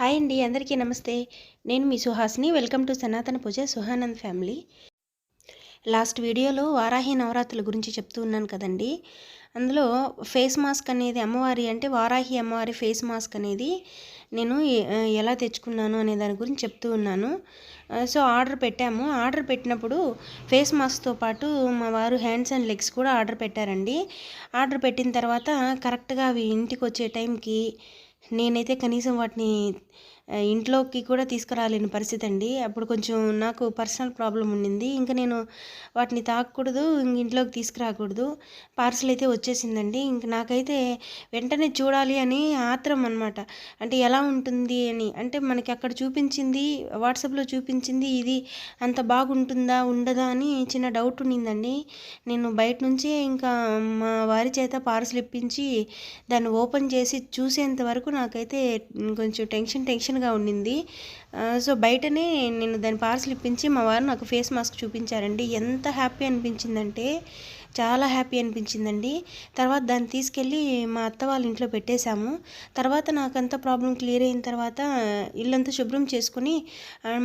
Hi అండి అందరికీ నమస్తే. నేను మీ సుహాస్ని. వెల్కమ్ టు సనాతన పూజ సుహానంద్ ఫ్యామిలీ. లాస్ట్ వీడియోలో వారాహి నవరాత్రుల గురించి చెప్తూ ఉన్నాను కదండి. అందులో ఫేస్ మాస్క్ అనేది అమ్మవారి అంటే వారాహి అమ్మవారి ఫేస్ మాస్క్ అనేది నేను ఎలా తెచ్చుకున్నాను అనే దాని గురించి చెప్తూ ఉన్నాను. సో ఆర్డర్ పెట్టాము. ఆర్డర్ పెట్టినప్పుడు ఫేస్ మాస్క్తో పాటు మా వారు హ్యాండ్స్ అండ్ లెగ్స్ కూడా ఆర్డర్ పెట్టారండి. ఆర్డర్ పెట్టిన తర్వాత కరెక్ట్గా అవి ఇంటికి వచ్చే టైంకి నేనైతే కనీసం వాటిని ఇంట్లోకి కూడా తీసుకురాలేని పరిస్థితి అండి. అప్పుడు కొంచెం నాకు పర్సనల్ ప్రాబ్లం ఉండింది. ఇంకా నేను వాటిని తాకూడదు ఇంక ఇంట్లోకి తీసుకురాకూడదు. పార్సల్ అయితే వచ్చేసిందండి. ఇంక నాకైతే వెంటనే చూడాలి అని ఆత్రం అనమాట అంటే ఎలా ఉంటుంది అని. అంటే మనకి అక్కడ చూపించింది వాట్సాప్లో చూపించింది ఇది అంత బాగుంటుందా ఉండదా అని చిన్న డౌట్ ఉండిందండి. నేను బయట నుంచే ఇంకా మా వారి చేత పార్సల్ ఇప్పించి దాన్ని ఓపెన్ చేసి చూసేంత వరకు నాకైతే కొంచెం టెన్షన్ టెన్షన్గా ఉండింది సో బయటనే నేను దాని పార్సల్ ఇప్పించి మా వారు నాకు ఫేస్ మాస్క్ చూపించారండి. ఎంత హ్యాపీ అనిపించిందంటే చాలా హ్యాపీ అనిపించిందండి. తర్వాత దాన్ని తీసుకెళ్ళి మా అత్త వాళ్ళ ఇంట్లో పెట్టేశాము. తర్వాత నాకంతా ప్రాబ్లం క్లియర్ అయిన తర్వాత ఇల్లంతా శుభ్రం చేసుకుని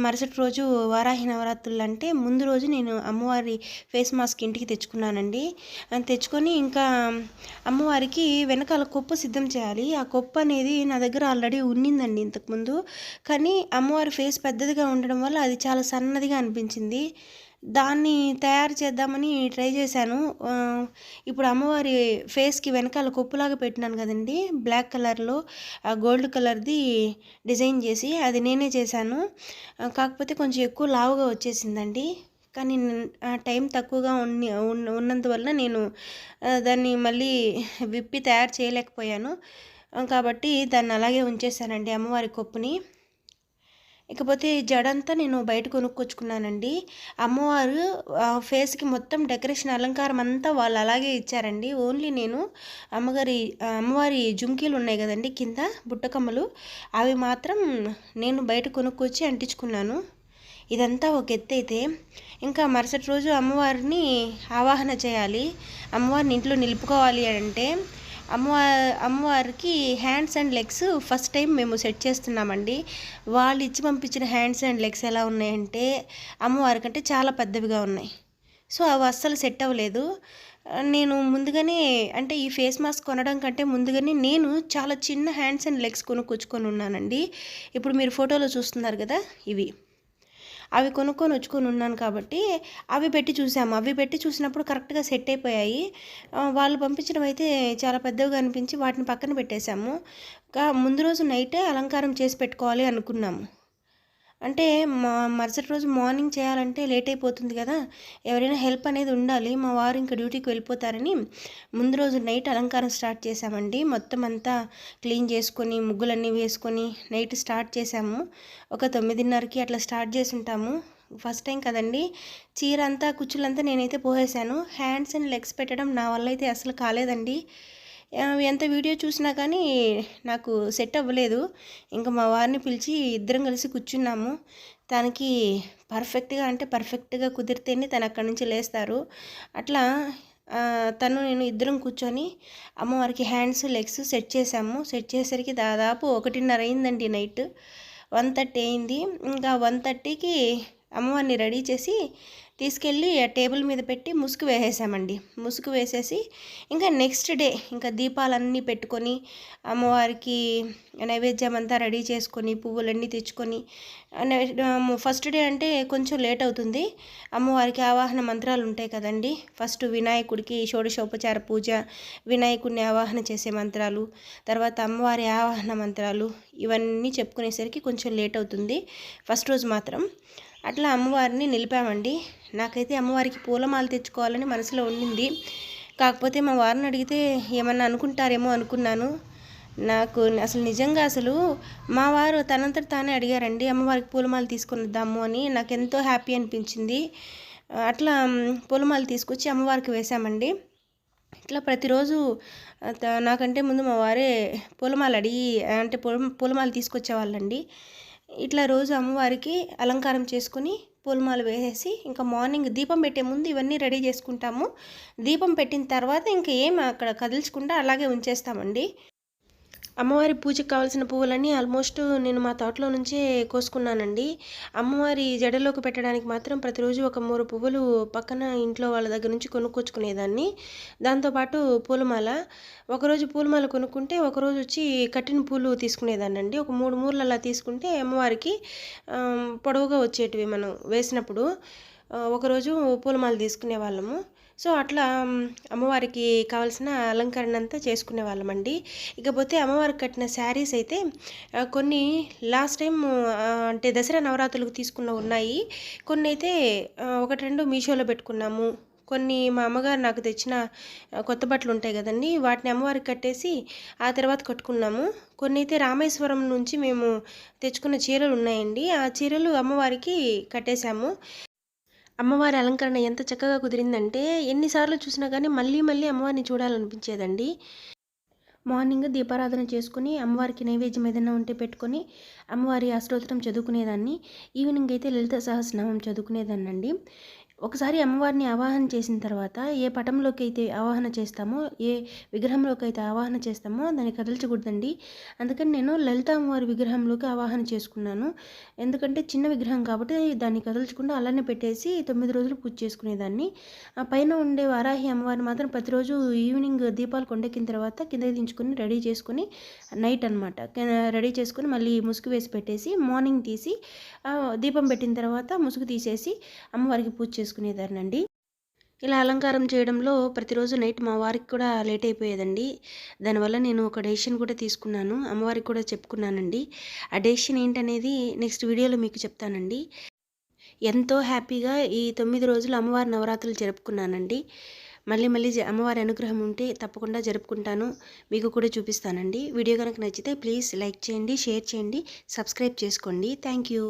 మరుసటి రోజు వారాహి నవరాత్రులు అంటే ముందు రోజు నేను అమ్మవారి ఫేస్ మాస్క్ ఇంటికి తెచ్చుకున్నానండి. తెచ్చుకొని ఇంకా అమ్మవారికి వెనకాల కొప్పు సిద్ధం చేయాలి. ఆ కొప్పు అనేది నా దగ్గర ఆల్రెడీ ఉన్నిందండి ఇంతకుముందు కానీ అమ్మవారి ఫేస్ పెద్దదిగా ఉండడం వల్ల అది చాలా సన్నదిగా అనిపించింది. దాన్ని తయారు చేద్దామని ట్రై చేశాను. ఇప్పుడు అమ్మవారి ఫేస్కి వెనకాల కొప్పులాగా పెట్టినాను కదండి బ్లాక్ కలర్లో ఆ గోల్డ్ కలర్ది డిజైన్ చేసి అది నేనే చేశాను. కాకపోతే కొంచెం ఎక్కువ లావుగా వచ్చేసిందండి. కానీ ఆ టైం తక్కువగా ఉన్ని ఉన్న- ఉన్నందువల్ల నేను దాన్ని మళ్ళీ విప్పి తయారు చేయలేకపోయాను. కాబట్టి దాన్ని అలాగే ఉంచేసానండి అమ్మవారి కొప్పుని. ఇకపోతే జడంతా నేను బయట కొనుక్కొచ్చుకున్నానండి. అమ్మవారు ఆ, ఫేస్కి మొత్తం డెకరేషన్ అలంకారం అంతా వాళ్ళు అలాగే ఇచ్చారండి. ఓన్లీ నేను అమ్మగారి అమ్మవారి జుంకీలు ఉన్నాయి కదండి కింద బుట్టకమ్మలు అవి మాత్రం నేను బయట కొనుక్కొచ్చి అంటించుకున్నాను. ఇదంతా ఒక ఎత్తైతే ఇంకా మరుసటి రోజు అమ్మవారిని ఆవాహన చేయాలి. అమ్మవారిని ఇంట్లో నిలుపుకోవాలి అంటే అమ్మవారి అమ్మవారికి hands and legs first time మేము సెట్ చేస్తున్నామండి. వాళ్ళు ఇచ్చి పంపించిన హ్యాండ్స్ అండ్ లెగ్స్ ఎలా ఉన్నాయంటే అమ్మవారి కంటే చాలా పెద్దవిగా ఉన్నాయి. సో అవి అస్సలు సెట్ అవ్వలేదు. నేను ముందుగానే అంటే ఈ ఫేస్ మాస్క్ కొనడం కంటే ముందుగానే నేను చాలా చిన్న హ్యాండ్స్ అండ్ లెగ్స్ కొనుక్కొచ్చుకొని ఉన్నానండి. ఇప్పుడు మీరు ఫోటోలో చూస్తున్నారు కదా ఇవి. అవి కొనుక్కొని వచ్చుకొని ఉన్నాను కాబట్టి అవి పెట్టి చూసాము. అవి పెట్టి చూసినప్పుడు కరెక్ట్గా సెట్ అయిపోయాయి. వాళ్ళు పంపించడం అయితే చాలా పెద్దవిగా అనిపించి వాటిని పక్కన పెట్టేశాము. ముందు రోజు నైటే అలంకారం చేసి పెట్టుకోవాలి అనుకున్నాము. అంటే మా మరుసటి రోజు మార్నింగ్ చేయాలంటే లేట్ అయిపోతుంది కదా. ఎవరైనా హెల్ప్ అనేది ఉండాలి. మా వారు ఇంకా డ్యూటీకి వెళ్ళిపోతారని ముందు రోజు నైట్ అలంకారం స్టార్ట్ చేసామండి మొత్తం అంతా క్లీన్ చేసుకొని ముగ్గులన్నీ వేసుకొని నైట్ స్టార్ట్ చేసాము ఒక తొమ్మిదిన్నరకి అట్లా స్టార్ట్ చేసి ఉంటాము. ఫస్ట్ టైం కదండి. చీర అంతా కుచ్చులంతా నేనైతే పోసేసాను హ్యాండ్స్ అండ్ లెగ్స్ పెట్టడం నా వల్ల అయితే అసలు కాలేదండి. ఎంత వీడియో చూసినా కానీ నాకు సెట్ అవ్వలేదు. ఇంకా మా వారిని పిలిచి ఇద్దరం కలిసి కూర్చున్నాము. తనకి పర్ఫెక్ట్గా అంటే పర్ఫెక్ట్గా కుదిరితేనే తను అక్కడి నుంచి లేస్తారు. అట్లా తను నేను ఇద్దరం కూర్చొని అమ్మవారికి హ్యాండ్స్ లెగ్స్ సెట్ చేసాము సెట్ చేసేసరికి దాదాపు ఒకటిన్నర అయిందండి నైట్. వన్ థర్టీ అయింది. ఇంకా వన్ థర్టీకి అమ్మవారిని రెడీ చేసి తీసుకెళ్ళి ఆ టేబుల్ మీద పెట్టి ముసుగు వేసేసామండి. ముసుగు వేసేసి ఇంకా నెక్స్ట్ డే ఇంకా దీపాలన్నీ పెట్టుకొని అమ్మవారికి నైవేద్యం అంతా రెడీ చేసుకొని పువ్వులన్నీ తెచ్చుకొని ఫస్ట్ డే అంటే కొంచెం లేట్ అవుతుంది. అమ్మవారికి ఆవాహన మంత్రాలు ఉంటాయి కదండి. ఫస్ట్ వినాయకుడికి షోడశోపచార పూజ వినాయకుడిని ఆవాహన చేసే మంత్రాలు తర్వాత అమ్మవారి ఆవాహన మంత్రాలు ఇవన్నీ చెప్పుకునేసరికి కొంచెం లేట్ అవుతుంది. ఫస్ట్ రోజు మాత్రం అట్లా అమ్మవారిని నిలిపామండి. నాకైతే అమ్మవారికి పూలమాల తెచ్చుకోవాలని మనసులో ఉండింది. కాకపోతే మా వారిని అడిగితే ఏమన్నా అనుకుంటారేమో అనుకున్నాను. నాకు అసలు నిజంగా అసలు మా వారు తనంతట తానే అడిగారండి అమ్మవారికి పూలమాల తీసుకొని వద్దాము అని. నాకు ఎంతో హ్యాపీ అనిపించింది. అట్లా పూలమాలు పూలమాల తీసుకొచ్చి అమ్మవారికి వేశామండి. ఇట్లా ప్రతిరోజు నాకంటే ముందు మా వారే పూలమాల అడిగి అంటే పూల పూలమాల తీసుకొచ్చేవాళ్ళండి. ఇట్లా రోజు అమ్మవారికి అలంకారం చేసుకుని పూలమాలు వేసేసి ఇంకా మార్నింగ్ దీపం పెట్టే ముందు ఇవన్నీ రెడీ చేసుకుంటాము. దీపం పెట్టిన తర్వాత ఇంకా ఏం అక్కడ కదిల్చకుండా అలాగే ఉంచేస్తామండి. అమ్మవారి పూజకు కావాల్సిన పువ్వులన్నీ ఆల్మోస్ట్ నేను మా తోటలో నుంచే కోసుకున్నానండి. అమ్మవారి జడలోకి పెట్టడానికి మాత్రం ప్రతిరోజు ఒక మూడు పువ్వులు పక్కన ఇంట్లో వాళ్ళ దగ్గర నుంచి కొనుక్కొచ్చుకునేదాన్ని. దాంతోపాటు పూలమాల. ఒకరోజు పూలమాల కొనుక్కుంటే ఒకరోజు వచ్చి కట్టిన పూలు తీసుకునేదాన్ని అండి ఒక మూడు మూరలు అలా తీసుకుంటే అమ్మవారికి పొడవుగా వచ్చేటివి మనం వేసినప్పుడు ఒకరోజు పూలమాల తీసుకునే వాళ్ళము సో అట్లా అమ్మవారికి కావాల్సిన అలంకరణ అంతా చేసుకునే వాళ్ళమండి. ఇకపోతే అమ్మవారికి కట్టిన శారీస్ అయితే కొన్ని లాస్ట్ టైం అంటే దసరా నవరాత్రులకు తీసుకున్న ఉన్నాయి. కొన్ని అయితే ఒకటి రెండు మీషోలో పెట్టుకున్నాము. కొన్ని మా అమ్మగారు నాకు తెచ్చిన కొత్త బట్టలు ఉంటాయి కదండి వాటిని అమ్మవారికి కట్టేసి ఆ తర్వాత కట్టుకున్నాము. కొన్ని అయితే రామేశ్వరం నుంచి మేము తెచ్చుకున్న చీరలు ఉన్నాయండి. ఆ చీరలు అమ్మవారికి కట్టేశాము. అమ్మవారి అలంకరణ ఎంత చక్కగా కుదిరిందంటే ఎన్నిసార్లు చూసినా కానీ మళ్ళీ మళ్ళీ అమ్మవారిని చూడాలనిపించేదండి. మార్నింగ్ దీపారాధన చేసుకుని అమ్మవారికి నైవేద్యం ఏదైనా ఉంటే పెట్టుకొని అమ్మవారి అష్టోత్తరం చదువుకునేదాన్ని. ఈవినింగ్ అయితే లలిత సహస్రనామం చదువుకునేదాన్ని అండి ఒకసారి అమ్మవారిని ఆవాహన చేసిన తర్వాత ఏ పటంలోకి అయితే ఆవాహన చేస్తామో ఏ విగ్రహంలోకి అయితే ఆవాహన చేస్తామో దాన్ని కదల్చకూడదండి. అందుకని నేను లలిత అమ్మవారి విగ్రహంలోకి ఆవాహన చేసుకున్నాను. ఎందుకంటే చిన్న విగ్రహం కాబట్టి దాన్ని కదల్చకుండా అలానే పెట్టేసి తొమ్మిది రోజులు పూజ చేసుకునేదాన్ని. ఆ పైన ఉండే వారాహి అమ్మవారిని మాత్రం ప్రతిరోజు ఈవినింగ్ దీపాలు కొండెక్కిన తర్వాత కింద దించుకొని రెడీ చేసుకొని నైట్ అనమాట రెడీ చేసుకొని మళ్ళీ ముసుగు వేసి పెట్టేసి మార్నింగ్ తీసి దీపం పెట్టిన తర్వాత ముసుగు తీసేసి అమ్మవారికి పూజ చేసుకునేదానండి ఇలా అలంకారం చేయడంలో ప్రతిరోజు నైట్ మా వారికి కూడా లేట్ అయిపోయేదండి. దానివల్ల నేను ఒక డెసిషన్ కూడా తీసుకున్నాను. అమ్మవారికి కూడా చెప్పుకున్నానండి. ఆ డెసిషన్ ఏంటనేది నెక్స్ట్ వీడియోలో మీకు చెప్తానండి. ఎంతో హ్యాపీగా ఈ తొమ్మిది రోజులు అమ్మవారి నవరాత్రులు జరుపుకున్నానండి. మళ్ళీ మళ్ళీ అమ్మవారి అనుగ్రహం ఉంటే తప్పకుండా జరుపుకుంటాను. మీకు కూడా చూపిస్తానండి. వీడియో కనుక నచ్చితే ప్లీజ్ లైక్ చేయండి షేర్ చేయండి సబ్స్క్రైబ్ చేసుకోండి. Thank you.